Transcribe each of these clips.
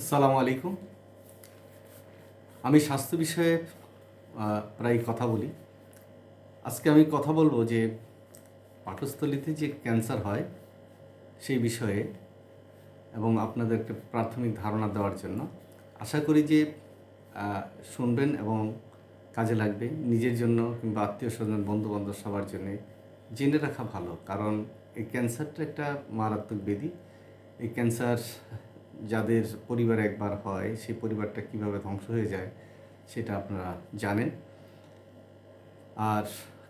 আসসালামু আলাইকুম। আমি স্বাস্থ্য বিষয়ে প্রায় কথা বলি। আজকে আমি কথা বলব যে পাকস্থলীতে যে ক্যান্সার হয় সেই বিষয়ে এবং আপনাদেরকে প্রাথমিক ধারণা দেওয়ার জন্য। আশা করি যে শুনবেন এবং কাজে লাগবে। নিজের জন্য কিংবা আত্মীয় স্বজন বন্ধু বান্ধব সবার জন্যে জেনে রাখা ভালো। কারণ এই ক্যান্সারটা একটা মারাত্মক বেদি এই ক্যান্সার যাদের পরিবারে একবার হয়, সেই পরিবারটা কীভাবে ধ্বংস হয়ে যায় সেটা আপনারা জানেন। আর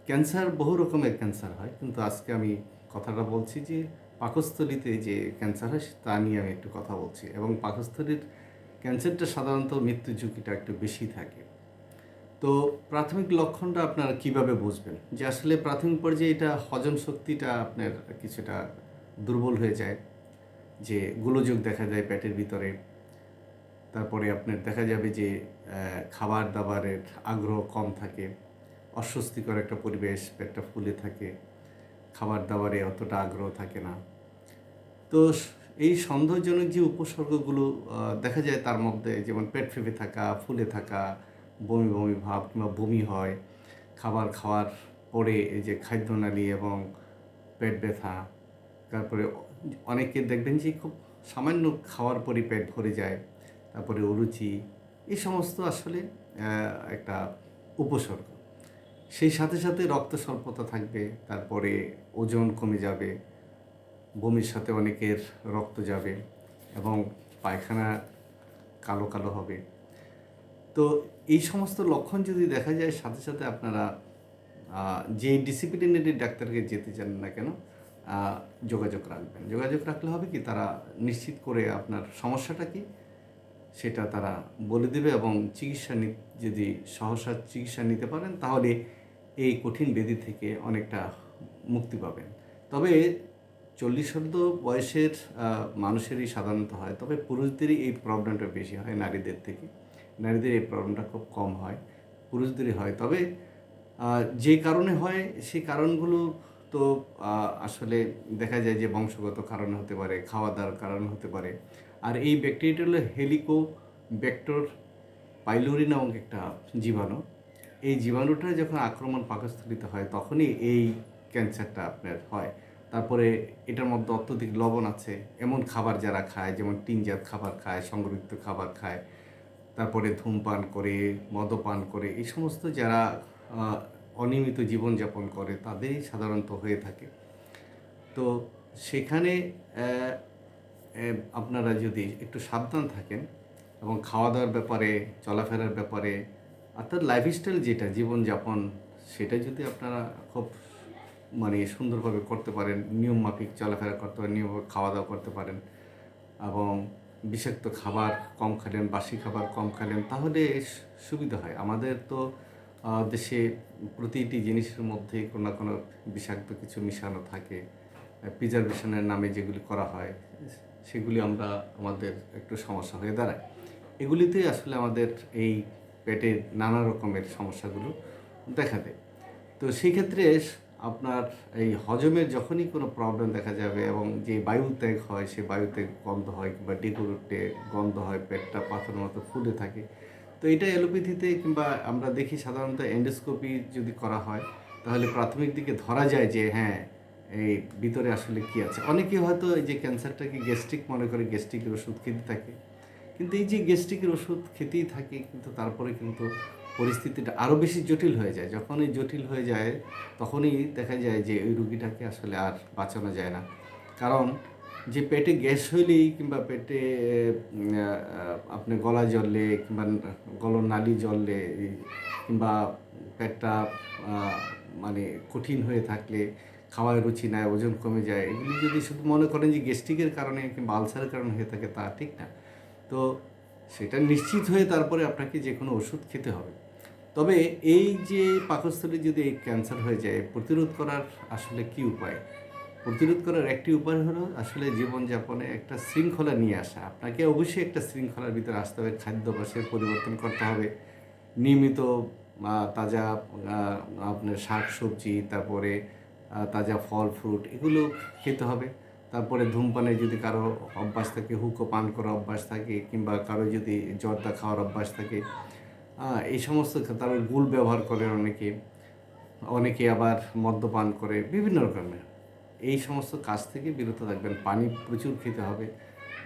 ক্যান্সার বহু রকমের ক্যান্সার হয়, কিন্তু আজকে আমি কথাটা বলছি যে পাকস্থলীতে যে ক্যান্সার হয় তা নিয়ে আমি একটু কথা বলছি এবং পাকস্থলীর ক্যান্সারটা সাধারণত মৃত্যু ঝুঁকিটা একটু বেশি থাকে। তো প্রাথমিক লক্ষণটা আপনারা কীভাবে বুঝবেন? যে আসলে প্রাথমিক পর্যায়ে এটা হজম শক্তিটা আপনার কিছুটা দুর্বল হয়ে যায়। যে গোলযোগ দেখা যায় পেটের ভিতরে। তারপরে আপনার দেখা যাবে যে খাবার দাবারের আগ্রহ কম থাকে, অস্বস্তিকর একটা পরিবেশ পেটটা ফুলে থাকে খাবার দাবারে অতটা আগ্রহ থাকে না। তো এই সন্দেহজনক যে উপসর্গগুলো দেখা যায় তার মধ্যে যেমন পেট ফেপে থাকা, ফুলে থাকা, বমি বমি ভাব কিংবা বমি হয়, খাবার খাওয়ার পরে এই যে খাদ্যনালী এবং পেট ব্যথা, তারপরে অনেকে দেখবেন যে খুব সামান্য খাওয়ার পরই পেট ভরে যায়, তারপরে অরুচি, এই সমস্ত আসলে একটা উপসর্গ। সেই সাথে সাথে রক্ত স্বল্পতা থাকবে, তারপরে ওজন কমে যাবে, বমির সাথে অনেকের রক্ত যাবে এবং পায়খানা কালো কালো হবে। তো এই সমস্ত লক্ষণ যদি দেখা যায়, সাথে সাথে আপনারা যে ডিসিপ্লিনারি ডাক্তারকে যেতে চান না কেন যোগাযোগ রাখবেন। যোগাযোগ রাখলে হবে কি, তারা নিশ্চিত করে আপনার সমস্যাটা কি, সেটা তারা বলে দেবে এবং চিকিৎসা যদি সহসা চিকিৎসা নিতে পারেন, তাহলে এই কঠিন ব্যাধি থেকে অনেকটা মুক্তি পাবেন। তবে চল্লিশ শব্দ বয়সের মানুষেরই সাধারণত হয়। তবে পুরুষদেরই এই প্রবলেমটা বেশি হয় নারীদের থেকে। নারীদের এই প্রবলেমটা খুব কম হয়। পুরুষদেরই হয়। তবে যে কারণে হয় সেই কারণগুলো তো আসলে দেখা যায় যে বংশগত কারণে হতে পারে খাওয়া দাওয়ার কারণে হতে পারে। আর এই ব্যাকটেরিয়াটা হলো হেলিকো ব্যাক্টর পাইলোরি নামক একটা জীবাণু। এই জীবাণুটা যখন আক্রমণ পাকস্থলিতে হয়, তখনই এই ক্যান্সারটা আপনার হয়। তারপরে এটার মধ্যে অত্যধিক লবণ আছে। এমন খাবার যারা খায়, যেমন টিনজাত খাবার খায়, সংরক্ষিত খাবার খায়, তারপরে ধূমপান করে, মদপান করে, এই সমস্ত যারা অনিয়মিত জীবনযাপন করে তাদেরই সাধারণত হয়ে থাকে। তো সেখানে আপনারা যদি একটু সাবধান থাকেন এবং খাওয়া দাওয়ার ব্যাপারে, চলাফেরার ব্যাপারে, অর্থাৎ লাইফস্টাইল যেটা, জীবনযাপন, সেটা যদি আপনারা খুব মানে সুন্দরভাবে করতে পারেন, নিয়ম মাফিক চলাফেরা করতে পারেন নিয়মভাবে খাওয়া দাওয়া করতে পারেন এবং বিষাক্ত খাবার কম খেলেন, বাসি খাবার কম খেলেন, তাহলে সুবিধা হয়। আমাদের তো দেশে প্রতিটি জিনিসের মধ্যে কোনো না কোনো বিষাক্ত কিছু মিশানো থাকে। প্রিজার্ভেশনের নামে যেগুলি করা হয়, সেগুলি আমরা আমাদের একটু সমস্যা হয়ে দাঁড়ায়। এগুলিতেই আসলে আমাদের এই পেটের নানা রকমের সমস্যাগুলো দেখা দেয়। তো সেই ক্ষেত্রে আপনার এই হজমের যখনই কোনো প্রবলেম দেখা যাবে এবং যে বায়ু ত্যাগ হয়, সে ত্যাগ গন্ধ হয় কিংবা ডেকুরুটে গন্ধ হয়, পেটটা পাথরের মতো ফুলে থাকে এটা এলোপ্যাথিতে কিংবা আমরা দেখি সাধারণত এন্ডোস্কোপি যদি করা হয়, তাহলে প্রাথমিক দিকে ধরা যায় যে হ্যাঁ এই ভিতরে আসলে কি আছে। অনেকে হয়তো এই যে ক্যান্সারটাকে গ্যাস্ট্রিক মনে করে গ্যাস্ট্রিকের ওষুধ খেতে থাকে। কিন্তু এই যে গ্যাস্ট্রিকের ওষুধ খেতেই থাকে, কিন্তু তারপরে কিন্তু পরিস্থিতিটা আরও বেশি জটিল হয়ে যায়। যখনই জটিল হয়ে যায়, তখনই দেখা যায় যে ওই রুগীটাকে আসলে আর বাঁচানো যায় না। কারণ যে পেটে গ্যাস হইলেই কিংবা পেটে আপনি গলা জ্বললে কিংবা গলন নালি জ্বললে, কিংবা পেটটা মানে কঠিন হয়ে থাকলে খাওয়ার রুচি নাই, ওজন কমে যায়, এগুলি যদি শুধু মনে করেন যে গ্যাস্ট্রিকের কারণে কিংবা আলসারের কারণে হয়ে থাকে, তা ঠিক না। তো সেটা নিশ্চিত হয়ে তারপরে আপনাকে যে কোনো ওষুধ খেতে হবে। তবে এই যে পাকস্থলী যদি এই ক্যান্সার হয়ে যায়, প্রতিরোধ করার আসলে কি উপায়? প্রতিরোধ করার একটি উপায় হলো আসলে জীবনযাপনে একটা শৃঙ্খলা নিয়ে আসা। আপনাকে অবশ্যই একটা শৃঙ্খলার ভিতরে আসতে হবে খাদ্যাভ্যাসের পরিবর্তন করতে হবে। নিয়মিত তাজা আপনার শাক সবজি তারপরে তাজা ফল, ফ্রুট এগুলো খেতে হবে। তারপরে ধূমপানে যদি কারও অভ্যাস থাকে, হুকো পান করার অভ্যাস থাকে কিংবা কারও যদি জর্দা খাওয়ার অভ্যাস থাকে এই সমস্ত তারা গুল ব্যবহার করেন অনেকে। অনেকে আবার মদ্যপান করে, বিভিন্ন রকমের। এই সমস্ত কাজ থেকে বিরত থাকবেন। পানি প্রচুর খেতে হবে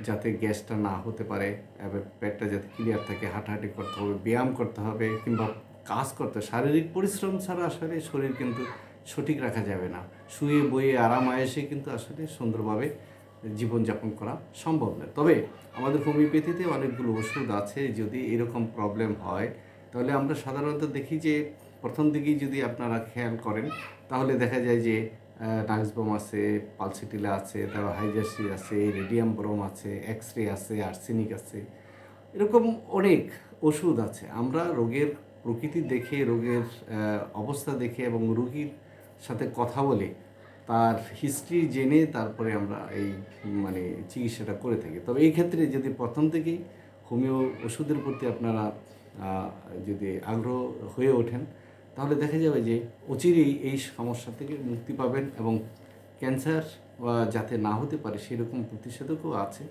যাতে গ্যাসটা না হতে পারে, এবার পেটটা যাতে ক্লিয়ার থাকে, হাঁটাহাঁটি করতে হবে, ব্যায়াম করতে হবে কিংবা কাজ করতে শারীরিক পরিশ্রম ছাড়া আসলে শরীর কিন্তু সঠিক রাখা যাবে না। শুয়ে, বয়ে, আরাম, আয়েসে কিন্তু আসলে সুন্দরভাবে জীবনযাপন করা সম্ভব নয়। তবে আমাদের হোমিওপ্যাথিতে অনেকগুলো ওষুধ আছে, যদি এরকম প্রবলেম হয়, তাহলে আমরা সাধারণত দেখি যে প্রথম দিকেই যদি আপনারা খেয়াল করেন, তাহলে দেখা যায় যে নাক্সবোম আছে, পালসিটিলা আছে, তারপর হাইজাসি আছে, রেডিয়াম ব্রোম আছে এক্স রে আছে, আর্সেনিক আছে। এরকম অনেক ওষুধ আছে। আমরা রোগের প্রকৃতি দেখে, রোগের অবস্থা দেখে এবং রোগীর সাথে কথা বলে তার হিস্ট্রি জেনে তারপরে আমরা এই মানে চিকিৎসাটা করে থাকি। তবে এই ক্ষেত্রে যদি প্রথম থেকেই হোমিও ওষুধের প্রতি আপনারা যদি আগ্রহ হয়ে ওঠেন তাহলে দেখা যাবে যে অচিরেই এই সমস্যা থেকে মুক্তি পাবেন এবং ক্যান্সার যাতে না হতে পারে সেরকম প্রতিষেধকও আছে,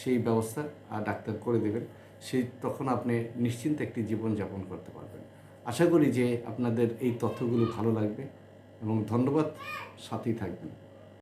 সেই ব্যবস্থা ডাক্তার করে দেবেন। সেই তখন আপনি নিশ্চিন্তে একটি জীবনযাপন করতে পারবেন। আশা করি যে আপনাদের এই তথ্যগুলো ভালো লাগবে এবং ধন্যবাদ। সাথেই থাকবেন।